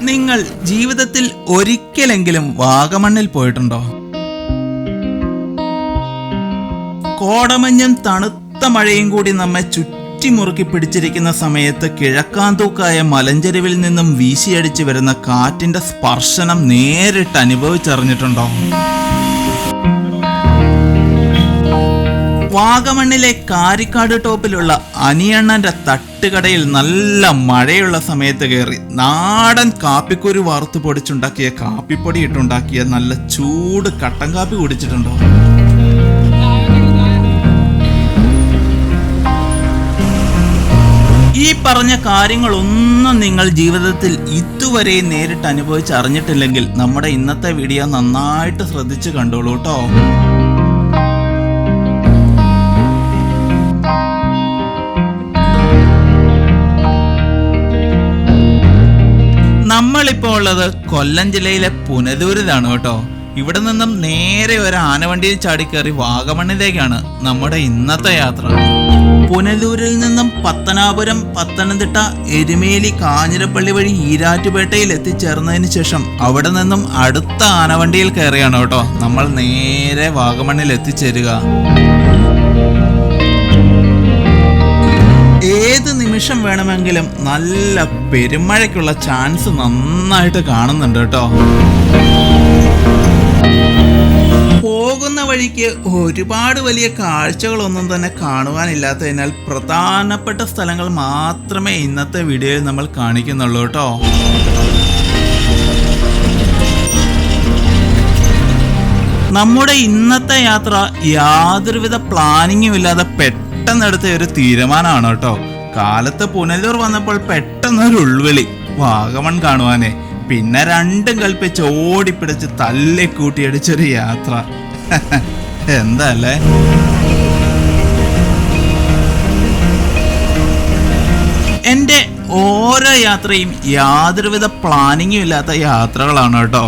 നിങ്ങൾ ജീവിതത്തിൽ ഒരിക്കലെങ്കിലും വാഗമണ്ണിൽ പോയിട്ടുണ്ടോ? കോടമഞ്ഞും തണുത്ത മഴയും കൂടി നമ്മെ ചുറ്റി മുറുക്കി പിടിച്ചിരിക്കുന്ന സമയത്ത് കിഴക്കാന്തൂക്കായ മലഞ്ചെരുവിൽ നിന്നും വീശിയടിച്ചു വരുന്ന കാറ്റിന്റെ സ്പർശനം നേരിട്ട് അനുഭവിച്ചറിഞ്ഞിട്ടുണ്ടോ? വാഗമണ്ണിലെ കാരിക്കാട് ടോപ്പിലുള്ള അനിയണ്ണന്റെ തട്ടുകടയിൽ നല്ല മഴയുള്ള സമയത്ത് കയറി നാടൻ കാപ്പിക്കുരു വറുത്ത് പൊടിച്ചുണ്ടാക്കിയ കാപ്പിപ്പൊടി ഇട്ടുണ്ടാക്കിയ നല്ല ചൂട് കട്ടൻ കാപ്പി കുടിച്ചിട്ടുണ്ടോ? ഈ പറഞ്ഞ കാര്യങ്ങളൊന്നും നിങ്ങൾ ജീവിതത്തിൽ ഇതുവരെ നേരിട്ട് അനുഭവിച്ച് അറിഞ്ഞിട്ടില്ലെങ്കിൽ നമ്മുടെ ഇന്നത്തെ വീഡിയോ നന്നായിട്ട് ശ്രദ്ധിച്ചു കണ്ടോളൂ കേട്ടോ. നമ്മളിപ്പോൾ ഉള്ളത് കൊല്ലം ജില്ലയിലെ പുനലൂരിലാണ് കേട്ടോ. ഇവിടെ നിന്നും നേരെ ഒരു ആനവണ്ടിയിൽ ചാടിക്കയറി വാഗമണ്ണിലേക്കാണ് നമ്മുടെ ഇന്നത്തെ യാത്ര. പുനലൂരിൽ നിന്നും പത്തനാപുരം പത്തനംതിട്ട എരുമേലി കാഞ്ഞിരപ്പള്ളി വഴി ഈരാറ്റുപേട്ടയിൽ എത്തിച്ചേർന്നതിന് ശേഷം അവിടെ നിന്നും അടുത്ത ആനവണ്ടിയിൽ കയറിയാണ് കേട്ടോ. നമ്മൾ നേരെ വാഗമണ്ണിൽ എത്തിച്ചേരുക. ഏത് നിമിഷം വേണമെങ്കിലും നല്ല പെരുമഴയ്ക്കുള്ള ചാൻസ് നന്നായിട്ട് കാണുന്നുണ്ട് കേട്ടോ. പോകുന്ന വഴിക്ക് ഒരുപാട് വലിയ കാഴ്ചകളൊന്നും തന്നെ കാണുവാനില്ലാത്തതിനാൽ പ്രധാനപ്പെട്ട സ്ഥലങ്ങൾ മാത്രമേ ഇന്നത്തെ വീഡിയോയിൽ നമ്മൾ കാണിക്കുന്നുള്ളൂ കേട്ടോ. നമ്മുടെ ഇന്നത്തെ യാത്ര യാതൊരുവിധ പ്ലാനിങ്ങും ഇല്ലാതെ പെട്ടെന്നെടുത്ത ഒരു തീരുമാനമാണ് കേട്ടോ. കാലത്ത് പുനലൂർ വന്നപ്പോൾ പെട്ടെന്നൊരു ഉൾവിളി. വാഗമൺ കാണുവാനെ. പിന്നെ രണ്ടും കൽപ്പിച്ച് ഓടിപ്പിടിച്ച് തല്ലിക്കൂട്ടിയടിച്ചൊരു യാത്ര. എന്താ അല്ലേ എന്റെ ഓരോ യാത്രയും യാതൊരുവിധ പ്ലാനിങ്ങും ഇല്ലാത്ത യാത്രകളാണ് കേട്ടോ.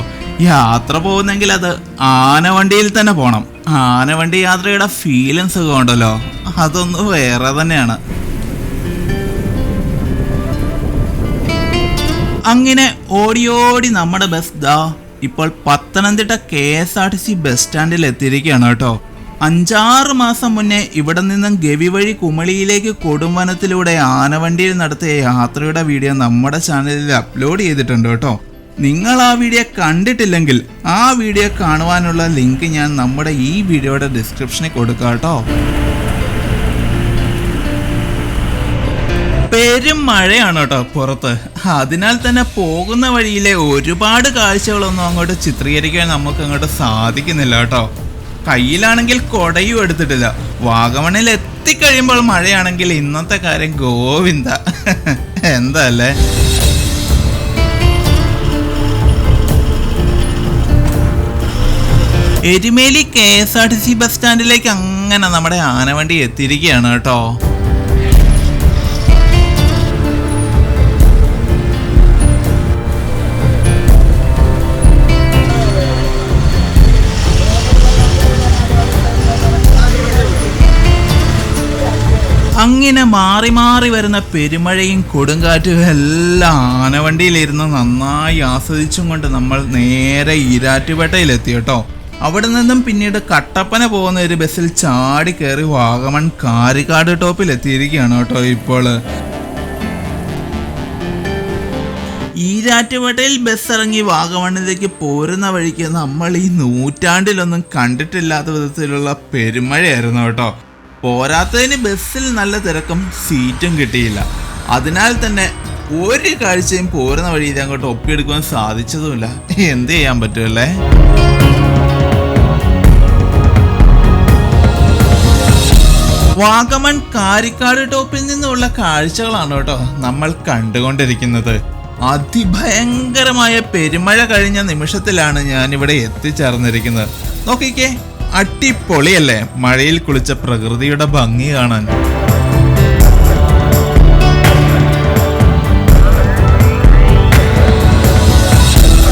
യാത്ര പോകുന്നെങ്കിൽ അത് ആനവണ്ടിയിൽ തന്നെ പോണം. ആനവണ്ടി യാത്രയുടെ ഫീലിങ്സ് ഒക്കെ ഉണ്ടല്ലോ. അതൊന്ന് വേറെ തന്നെയാണ്. അങ്ങനെ ഓടി ഓടി നമ്മുടെ ബസ് ദാ ഇപ്പോൾ Pathanamthitta K S R T C bus സ്റ്റാൻഡിൽ എത്തിയിരിക്കുകയാണ് കേട്ടോ. അഞ്ചാറ് മാസം മുന്നേ ഇവിടെ നിന്നും ഗവി വഴി കുമളിയിലേക്ക് കൊടുംവനത്തിലൂടെ ആനവണ്ടിയിൽ നടത്തിയ യാത്രയുടെ വീഡിയോ നമ്മുടെ ചാനലിൽ അപ്ലോഡ് ചെയ്തിട്ടുണ്ട് കേട്ടോ. നിങ്ങൾ ആ വീഡിയോ കണ്ടിട്ടില്ലെങ്കിൽ ആ വീഡിയോ കാണുവാനുള്ള ലിങ്ക് ഞാൻ നമ്മുടെ ഈ വീഡിയോയുടെ ഡിസ്ക്രിപ്ഷനിൽ കൊടുക്കാം കേട്ടോ. പെരും മഴയാണ് കേട്ടോ പുറത്ത്. അതിനാൽ തന്നെ പോകുന്ന വഴിയിലെ ഒരുപാട് കാഴ്ചകളൊന്നും അങ്ങോട്ട് ചിത്രീകരിക്കാൻ നമുക്ക് അങ്ങോട്ട് സാധിക്കുന്നില്ല കേട്ടോ. കയ്യിലാണെങ്കിൽ കൊടയും എടുത്തിട്ടില്ല. വാഗമണിൽ എത്തിക്കഴിയുമ്പോൾ മഴയാണെങ്കിൽ ഇന്നത്തെ കാര്യം ഗോവിന്ദ. എന്താ അല്ലേ? Erumeli K S R T C bus സ്റ്റാൻഡിലേക്ക് അങ്ങനെ നമ്മുടെ ആനവണ്ടി എത്തിയിരിക്കുകയാണ് കേട്ടോ. അങ്ങനെ മാറി മാറി വരുന്ന പെരുമഴയും കൊടുങ്കാറ്റും എല്ലാം ആനവണ്ടിയിലിരുന്ന് നന്നായി ആസ്വദിച്ചും കൊണ്ട് നമ്മൾ നേരെ ഈരാറ്റുപേട്ടയിലെത്തി കേട്ടോ. അവിടെ നിന്നും പിന്നീട് കട്ടപ്പന പോകുന്ന ഒരു ബസ്സിൽ ചാടി കയറി വാഗമൺ കാരിക്കാട് ടോപ്പിൽ എത്തിയിരിക്കുകയാണ് കേട്ടോ ഇപ്പോൾ ഈരാറ്റുപേട്ടയിൽ ബസ് ഇറങ്ങി വാഗമണ്ണിലേക്ക് പോരുന്ന വഴിക്ക് നമ്മൾ ഈ നൂറ്റാണ്ടിലൊന്നും കണ്ടിട്ടില്ലാത്ത വിധത്തിലുള്ള പെരുമഴയായിരുന്നു കേട്ടോ. പോരാത്തതിന് ബസ്സിൽ നല്ല തിരക്കും സീറ്റും കിട്ടിയില്ല. അതിനാൽ തന്നെ ഒരു കാഴ്ചയും പോരുന്ന വഴി ഇത് അങ്ങോട്ട് ഒപ്പിയെടുക്കുവാൻ സാധിച്ചതുമില്ല. എന്ത് ചെയ്യാൻ പറ്റുമല്ലേ വാഗമൺ കാരിക്കാട് ടോപ്പിൽ നിന്നുള്ള കാഴ്ചകളാണ് കേട്ടോ നമ്മൾ കണ്ടുകൊണ്ടിരിക്കുന്നത്. അതിഭയങ്കരമായ പെരുമഴ കഴിഞ്ഞ നിമിഷത്തിലാണ് ഞാൻ ഇവിടെ എത്തിച്ചേർന്നിരിക്കുന്നത്. നോക്കിക്കേ അടിപൊളിയല്ലേ? മഴയിൽ കുളിച്ച പ്രകൃതിയുടെ ഭംഗി കാണാൻ.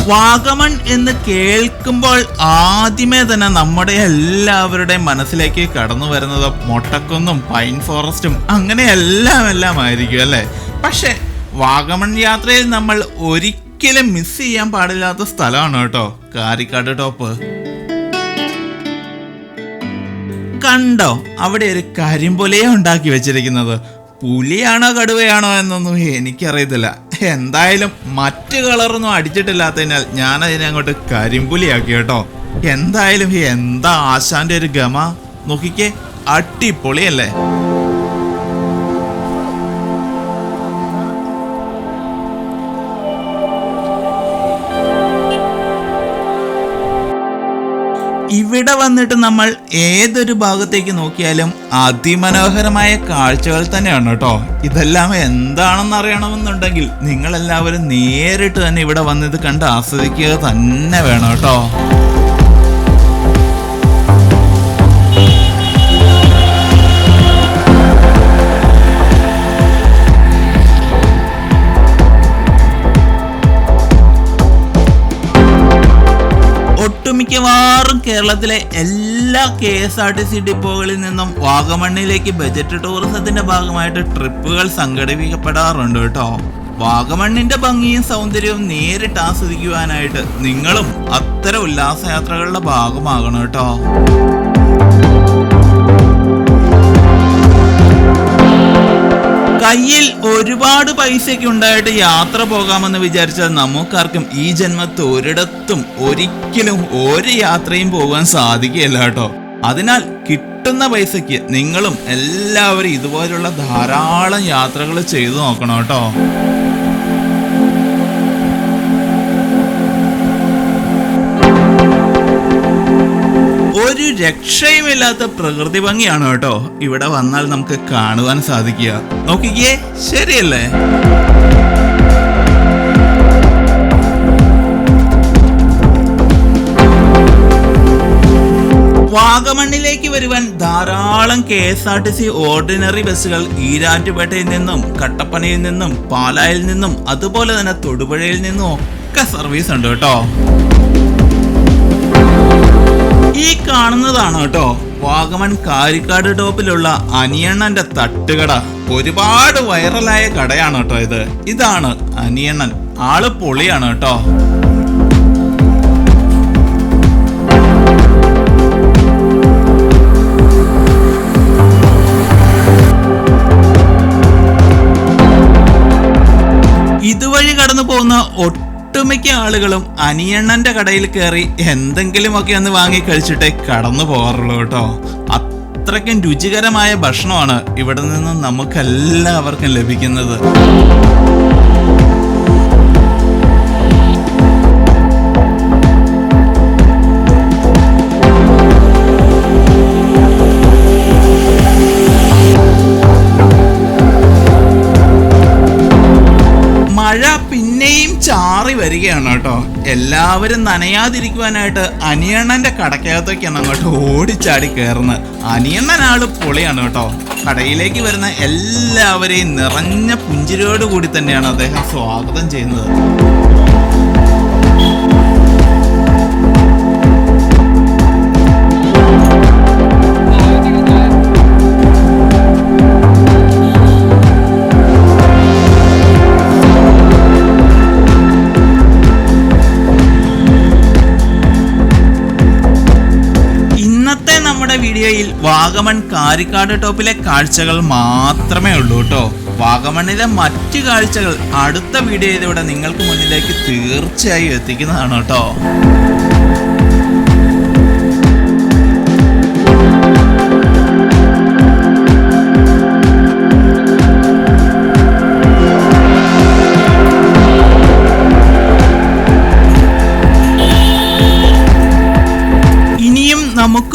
വാഗമൺ എന്ന് കേൾക്കുമ്പോൾ ആദ്യമേ തന്നെ നമ്മുടെ എല്ലാവരുടെയും മനസ്സിലേക്ക് കടന്നു വരുന്നത് മൊട്ടക്കുന്നും പൈൻ ഫോറസ്റ്റും അങ്ങനെ എല്ലാം എല്ലാം ആയിരിക്കും അല്ലേ? പക്ഷെ വാഗമൺ യാത്രയിൽ നമ്മൾ ഒരിക്കലും മിസ് ചെയ്യാൻ പാടില്ലാത്ത സ്ഥലമാണ് കേട്ടോ കാരിക്കാട് ടോപ്പ്. കണ്ടോ അവിടെ ഒരു കരിമ്പുലയെ ഉണ്ടാക്കി വെച്ചിരിക്കുന്നത്. പുലിയാണോ കടുവയാണോ എന്നൊന്നും എനിക്കറിയത്തില്ല. എന്തായാലും മറ്റു കളറൊന്നും അടിച്ചിട്ടില്ലാത്തതിനാൽ ഞാൻ അതിനെ അങ്ങോട്ട് കരിമ്പുലിയാക്കി കേട്ടോ. എന്തായാലും എന്താ ആശാന്റെ ഒരു ഗമ? നോക്കിക്കേ അടിപൊളിയല്ലേ? ഇവിടെ വന്നിട്ട് നമ്മൾ ഏതൊരു ഭാഗത്തേക്ക് നോക്കിയാലും അതിമനോഹരമായ കാഴ്ചകൾ തന്നെയാണ് കേട്ടോ. ഇതെല്ലാം എന്താണെന്ന് അറിയണമെന്നുണ്ടെങ്കിൽ നിങ്ങൾ എല്ലാവരും നേരിട്ട് തന്നെ ഇവിടെ വന്നിത് കണ്ട് ആസ്വദിക്കുക തന്നെ വേണം കേട്ടോ. ഒട്ടുമിക്കവാറും കേരളത്തിലെ എല്ലാ K S R T C ഡിപ്പോകളിൽ നിന്നും വാഗമണ്ണിലേക്ക് ബജറ്റ് ടൂറിസത്തിന്റെ ഭാഗമായിട്ട് ട്രിപ്പുകൾ സംഘടിപ്പിക്കപ്പെടാറുണ്ട് കേട്ടോ. വാഗമണ്ണിന്റെ ഭംഗിയും സൗന്ദര്യവും നേരിട്ട് ആസ്വദിക്കുവാനായിട്ട് നിങ്ങളും അത്തരം ഉല്ലാസയാത്രകളുടെ ഭാഗമാകണം കേട്ടോ. കയ്യിൽ ഒരുപാട് പൈസയൊക്കെ ഉണ്ടായിട്ട് യാത്ര പോകാമെന്ന് വിചാരിച്ചാൽ നമുക്കാർക്കും ഈ ജന്മത്ത് ഒരിടത്തും ഒരിക്കലും ഒരു യാത്രയും പോകാൻ സാധിക്കുകയില്ല കേട്ടോ. അതിനാൽ കിട്ടുന്ന പൈസയ്ക്ക് നിങ്ങളും എല്ലാവരും ഇതുപോലുള്ള ധാരാളം യാത്രകൾ ചെയ്തു നോക്കണം കേട്ടോ. ഒരു രക്ഷയുമില്ലാത്ത പ്രകൃതി ഭംഗിയാണ് കേട്ടോ? ഇവിടെ വന്നാൽ നമുക്ക് കാണുവാൻ സാധിക്കുക. നോക്കിക്കേ ശരിയല്ലേ? വാഗമണ്ണിലേക്ക് വരുവാൻ ധാരാളം K S R T C ordinary ബസ്സുകൾ ഈരാറ്റുപേട്ടയിൽ നിന്നും കട്ടപ്പനയിൽ നിന്നും പാലായിൽ നിന്നും അതുപോലെ തന്നെ തൊടുപുഴയിൽ നിന്നും ഒക്കെ സർവീസ് ഉണ്ട് കേട്ടോ. ഈ കാണുന്നതാണ് കേട്ടോ. വാഗമൺ കാരിക്കാട് ടോപ്പിലുള്ള അനിയണ്ണന്റെ തട്ടുകട. ഒരുപാട് വൈറലായ കടയാണ് കേട്ടോ ഇത്. ഇതാണ് അനിയണ്ണൻ. ആൾ പൊളിയാണ് കേട്ടോ. ഇതുവഴി കടന്നു പോകുന്ന ഒട്ടുമിക്ക ആളുകളും അനിയണ്ണന്റെ കടയിൽ കയറി എന്തെങ്കിലുമൊക്കെ ഒന്ന് വാങ്ങി കഴിച്ചിട്ടേ കടന്നു പോകാറുള്ളൂ കേട്ടോ. അത്രയ്ക്കും രുചികരമായ ഭക്ഷണമാണ് ഇവിടെ നിന്ന് നമുക്കെല്ലാവർക്കും ലഭിക്കുന്നത്. ചാറി വരികയാണ് കേട്ടോ. എല്ലാവരും നനയാതിരിക്കുവാനായിട്ട് അനിയണ്ണന്റെ കടക്കകത്തേക്കാണ് അങ്ങോട്ട് ഓടിച്ചാടി കയറുന്നത് അനിയണ്ണൻ ആൾ പൊളിയാണ് കേട്ടോ. കടയിലേക്ക് വരുന്ന എല്ലാവരെയും നിറഞ്ഞ പുഞ്ചിരിയോട് കൂടി തന്നെയാണ് അദ്ദേഹം സ്വാഗതം ചെയ്യുന്നത്. വാഗമൺ കാരിക്കാട് ടോപ്പിലെ കാഴ്ചകൾ മാത്രമേ ഉള്ളൂ കേട്ടോ. വാഗമണ്ണിലെ മറ്റു കാഴ്ചകൾ അടുത്ത വീഡിയോയിലൂടെ നിങ്ങൾക്ക് മുന്നിലേക്ക് തീർച്ചയായും എത്തിക്കുന്നതാണ് കേട്ടോ.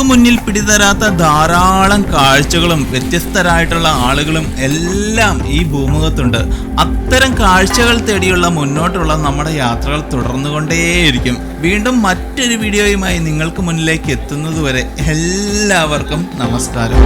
മുന്നിൽ പിടിതരാത്ത ധാരാളം കാഴ്ചകളും വ്യത്യസ്തരായിട്ടുള്ള ആളുകളും എല്ലാം ഈ ഭൂമുഖത്തുണ്ട്. അത്തരം കാഴ്ചകൾ തേടിയുള്ള മുന്നോട്ടുള്ള നമ്മുടെ യാത്രകൾ തുടർന്നുകൊണ്ടേയിരിക്കും. വീണ്ടും മറ്റൊരു വീഡിയോയുമായി നിങ്ങൾക്ക് മുന്നിലേക്ക് എത്തുന്നതുവരെ എല്ലാവർക്കും നമസ്കാരം.